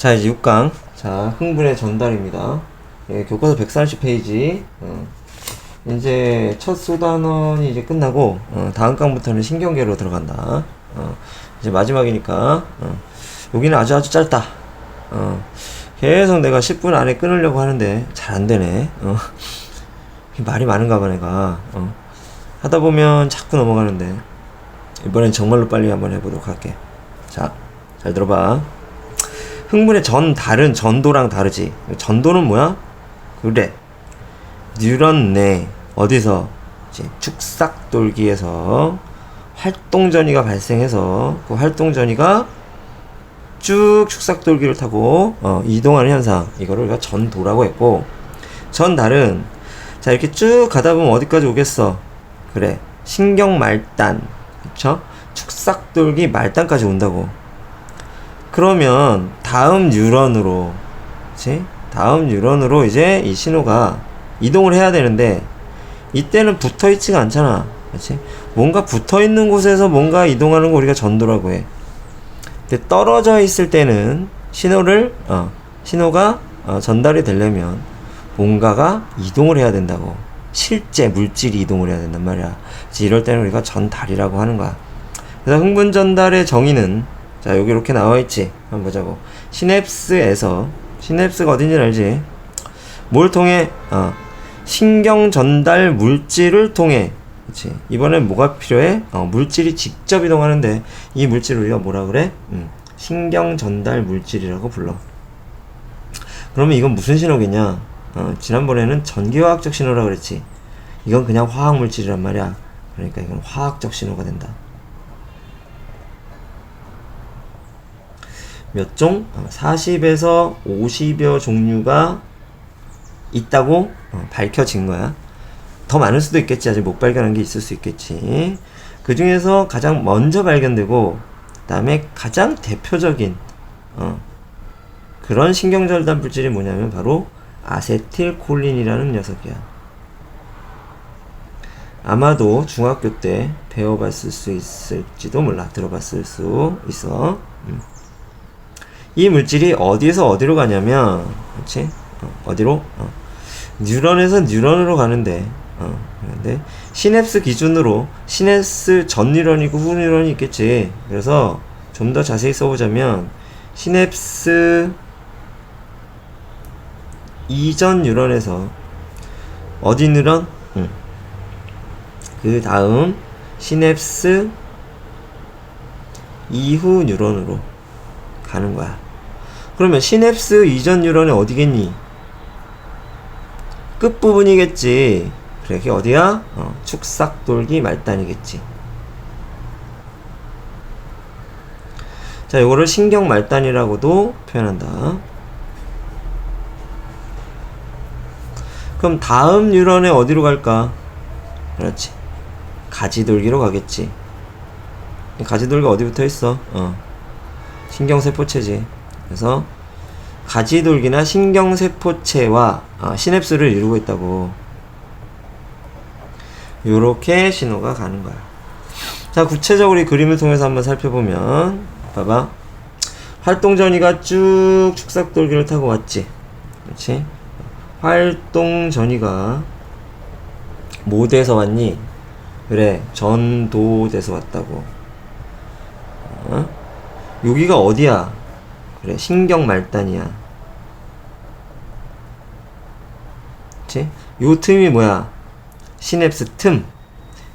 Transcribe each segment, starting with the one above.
자 이제 6강. 자 흥분의 전달입니다. 예, 교과서 140페이지. 어. 이제 첫 소단원이 이제 끝나고 어, 다음 강부터는 신경계로 들어간다. 어, 이제 마지막이니까 어, 여기는 아주 아주 짧다. 어, 계속 내가 10분 안에 끊으려고 하는데 잘 안되네. 어. 말이 많은가 봐 내가. 어. 하다 보면 자꾸 넘어가는데. 이번엔 정말로 빨리 한번 해보도록 할게. 자 잘 들어봐 흥분의 전 다른 전도랑 다르지. 전도는 뭐야? 그래. 뉴런 내 어디서 이제 축삭돌기에서 활동 전이가 발생해서 그 활동 전이가 쭉 축삭돌기를 타고 어, 이동하는 현상 이거를 우리가 전도라고 했고 전달은 자 이렇게 쭉 가다 보면 어디까지 오겠어? 그래 신경 말단 그쵸? 축삭돌기 말단까지 온다고 그러면 다음 뉴런으로 그치? 다음 뉴런으로 이제 이 신호가 이동을 해야 되는데 이때는 붙어 있지가 않잖아. 그치? 뭔가 붙어 있는 곳에서 뭔가 이동하는 거 우리가 전도라고 해. 근데 떨어져 있을 때는 신호를 어, 신호가 어, 전달이 되려면 뭔가가 이동을 해야 된다고. 실제 물질이 이동을 해야 된단 말이야. 이럴 때는 우리가 전달이라고 하는 거야. 그래서 흥분 전달의 정의는 자 여기 이렇게 나와있지? 한번 보자고. 시냅스에서 시냅스가 어딘지 알지? 뭘 통해? 어, 신경 전달 물질을 통해. 그치? 이번엔 뭐가 필요해? 어, 물질이 직접 이동하는데 이 물질을 우리가 뭐라 그래? 음, 신경 전달 물질이라고 불러. 그러면 이건 무슨 신호겠냐? 어, 지난번에는 전기화학적 신호라 그랬지. 이건 그냥 화학 물질이란 말이야. 그러니까 이건 화학적 신호가 된다 몇 종? 40에서 50여 종류가 있다고 어, 밝혀진 거야. 더 많을 수도 있겠지. 아직 못 발견한 게 있을 수 있겠지. 그 중에서 가장 먼저 발견되고, 그 다음에 가장 대표적인, 어, 그런 신경절단 물질이 뭐냐면 바로 아세틸콜린이라는 녀석이야. 아마도 중학교 때 배워봤을 수 있을지도 몰라. 들어봤을 수 있어. 음. 이 물질이 어디에서 어디로 가냐면, 그렇지? 어, 디로 어. 뉴런에서 뉴런으로 가는데, 어, 근데 시냅스 기준으로 시냅스 전 뉴런이고 후 뉴런이 있겠지. 그래서 좀 더 자세히 써보자면 시냅스 이전 뉴런에서 어디 뉴런? 응. 그 다음 시냅스 이후 뉴런으로 가는 거야. 그러면 시냅스 이전 뉴런이 어디겠니? 끝부분이겠지. 그래, 그게 어디야? 어, 축삭돌기 말단이겠지. 자, 요거를 신경 말단이라고도 표현한다. 그럼 다음 뉴런에 어디로 갈까? 그렇지. 가지돌기로 가겠지. 가지돌기 어디 붙어 있어? 어. 신경세포체지. 그래서 가지돌기나 신경세포체와 아, 시냅스를 이루고 있다고. 이렇게 신호가 가는 거야. 자, 구체적으로 이 그림을 통해서 한번 살펴보면, 봐봐. 활동 전이가 쭉 축삭돌기를 타고 왔지. 그렇지? 활동 전이가 모대에서 왔니? 그래, 전도돼서 왔다고. 어? 여기가 어디야? 그래, 신경 말단이야. 그치? 요 틈이 뭐야? 시냅스 틈.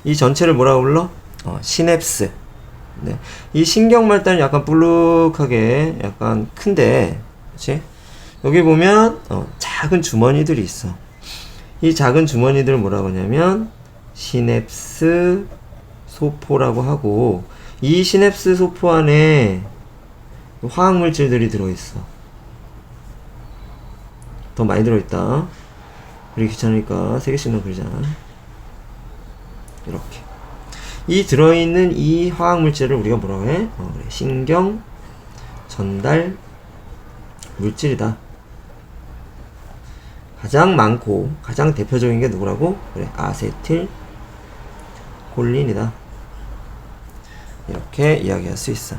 이 전체를 뭐라고 불러? 어, 시냅스. 네. 이 신경 말단이 약간 불룩하게 약간 큰데, 그치? 여기 보면, 어, 작은 주머니들이 있어. 이 작은 주머니들 뭐라고 하냐면, 시냅스 소포라고 하고, 이 시냅스 소포 안에 화학 물질들이 들어있어. 더 많이 들어있다. 그리기 귀찮으니까 세 개씩만 그리자. 이렇게. 이 들어있는 이 화학 물질을 우리가 뭐라고 해? 어, 그래. 신경 전달 물질이다. 가장 많고 가장 대표적인 게 누구라고? 그래. 아세틸 콜린이다. 이렇게 이야기할 수 있어.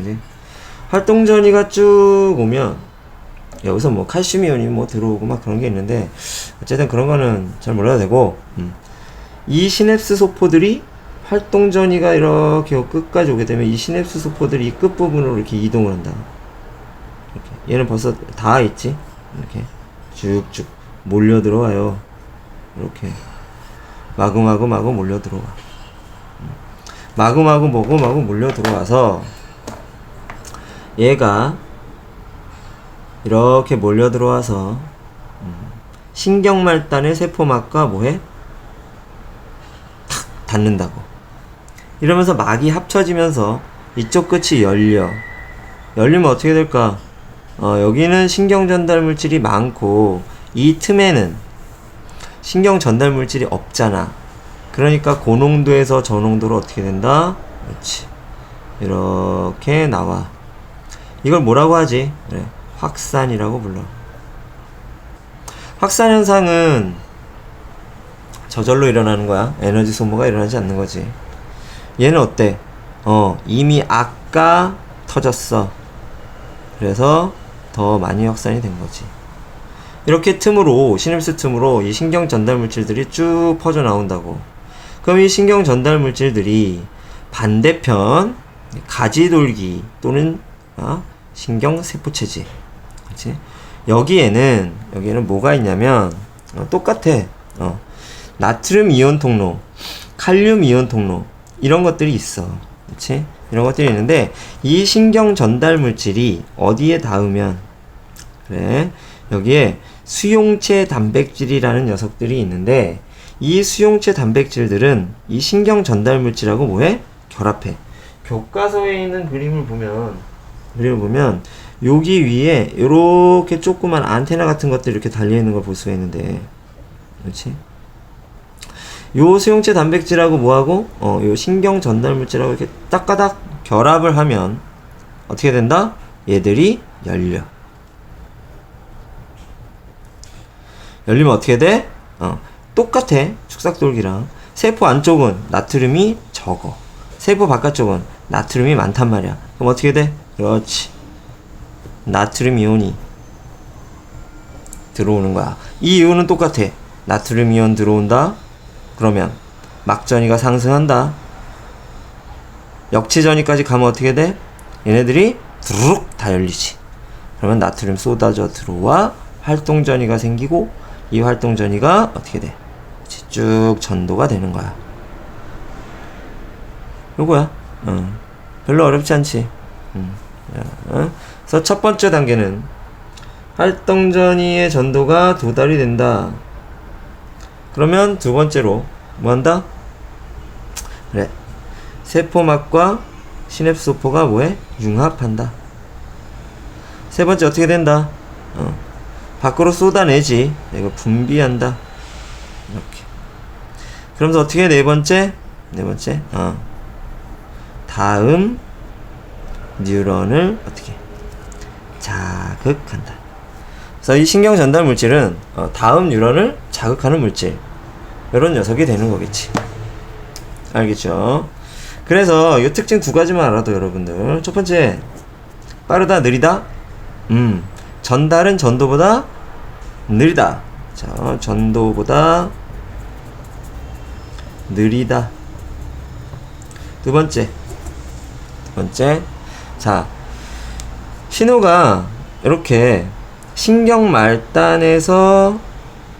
그지? 활동 전이가 쭉 오면 여기서 뭐 칼슘 이온이 뭐 들어오고 막 그런 게 있는데 어쨌든 그런 거는 잘 몰라도 되고 음. 이 시냅스 소포들이 활동 전이가 이렇게 요 끝까지 오게 되면 이 시냅스 소포들이 이 끝부분으로 이렇게 이동을 한다. 이렇게. 얘는 벌써 다 있지. 이렇게 쭉쭉 몰려 들어와요. 이렇게 마구마구 마구 몰려 들어와. 음. 마구마구 마구마구 몰려 들어와서 얘가 이렇게 몰려 들어와서 음, 신경말단의 세포막과 뭐해? 탁 닿는다고. 이러면서 막이 합쳐지면서 이쪽 끝이 열려. 열리면 어떻게 될까? 어, 여기는 신경 전달 물질이 많고 이 틈에는 신경 전달 물질이 없잖아. 그러니까 고농도에서 저농도로 어떻게 된다? 그렇지. 이렇게 나와. 이걸 뭐라고 하지? 그래. 확산이라고 불러. 확산 현상은 저절로 일어나는 거야. 에너지 소모가 일어나지 않는 거지. 얘는 어때? 어, 이미 아까 터졌어. 그래서 더 많이 확산이 된 거지. 이렇게 틈으로, 시냅스 틈으로 이 신경 전달 물질들이 쭉 퍼져 나온다고. 그럼 이 신경 전달 물질들이 반대편 가지 돌기 또는 어? 신경 세포체지. 그렇지? 여기에는 여기에는 뭐가 있냐면 어, 똑같아. 어. 나트륨 이온 통로, 칼륨 이온 통로 이런 것들이 있어. 그렇지? 이런 것들이 있는데 이 신경 전달 물질이 어디에 닿으면 그래 여기에 수용체 단백질이라는 녀석들이 있는데 이 수용체 단백질들은 이 신경 전달 물질하고 뭐해? 결합해. 교과서에 있는 그림을 보면 그림을 보면 여기 위에 이렇게 조그만 안테나 같은 것들이 이렇게 달려 있는 걸 볼 수가 있는데, 그렇지? 요 수용체 단백질하고 뭐하고 어, 요 신경 전달 물질하고 이렇게 딱가닥 결합을 하면 어떻게 된다? 얘들이 열려. 열리면 어떻게 돼? 어, 똑같아. 축삭돌기랑. 세포 안쪽은 나트륨이 적어. 세포 바깥쪽은 나트륨이 많단 말이야. 그럼 어떻게 돼? 그렇지. 나트륨 이온이 들어오는 거야. 이 이온은 똑같아. 나트륨 이온 들어온다. 그러면 막전이가 상승한다. 역치전이까지 가면 어떻게 돼? 얘네들이 두룩 다 열리지. 그러면 나트륨 쏟아져 들어와 활동전이가 생기고 이 활동전이가 어떻게 돼? 쭉 전도가 되는 거야. 요거야. 어. 별로 어렵지 않지. 음. 야, 어? 그래서 첫 번째 단계는 활동전이의 전도가 도달이 된다. 그러면 두 번째로 뭐 한다? 그래. 세포막과 시냅소포가 뭐해? 융합한다. 세 번째 어떻게 된다? 어. 밖으로 쏟아내지. 이거 분비한다. 이렇게. 그러면서 어떻게 네 번째? 네 번째. 어. 다음 뉴런을 어떻게 자극한다. 그래서 이 신경 전달 물질은 어, 다음 뉴런을 자극하는 물질. 이런 녀석이 되는 거겠지. 알겠죠? 그래서 이 특징 두 가지만 알아도 여러분들. 첫 번째 빠르다 느리다? 음 전달은 전도보다 느리다. 자 전도보다 느리다. 두 번째. 두 번째 자 신호가 이렇게 신경 말단에서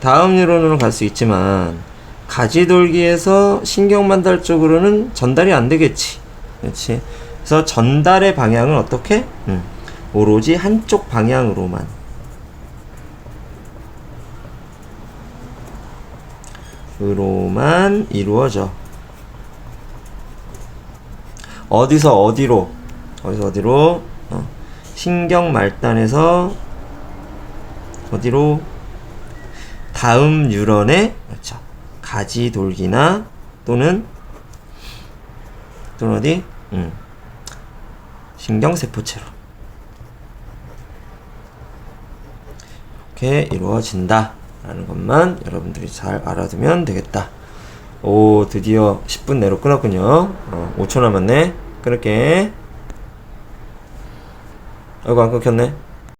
다음 뉴런으로 갈 수 있지만 가지돌기에서 신경 만달 쪽으로는 전달이 안 되겠지. 그렇지. 그래서 전달의 방향은 어떻게? 음, 오로지 한쪽 방향으로만. 으로만 이루어져. 어디서 어디로? 어디서 어디로? 어. 신경 말단에서 어디로? 다음 뉴런의 그렇죠. 가지 돌기나 또는 또는 어디? 음. 신경 세포체로 이렇게 이루어진다 라는 것만 여러분들이 잘 알아두면 되겠다 오 드디어 10분 내로 끊었군요 어, 5초 남았네 끊을게 아이고 안 끊겼네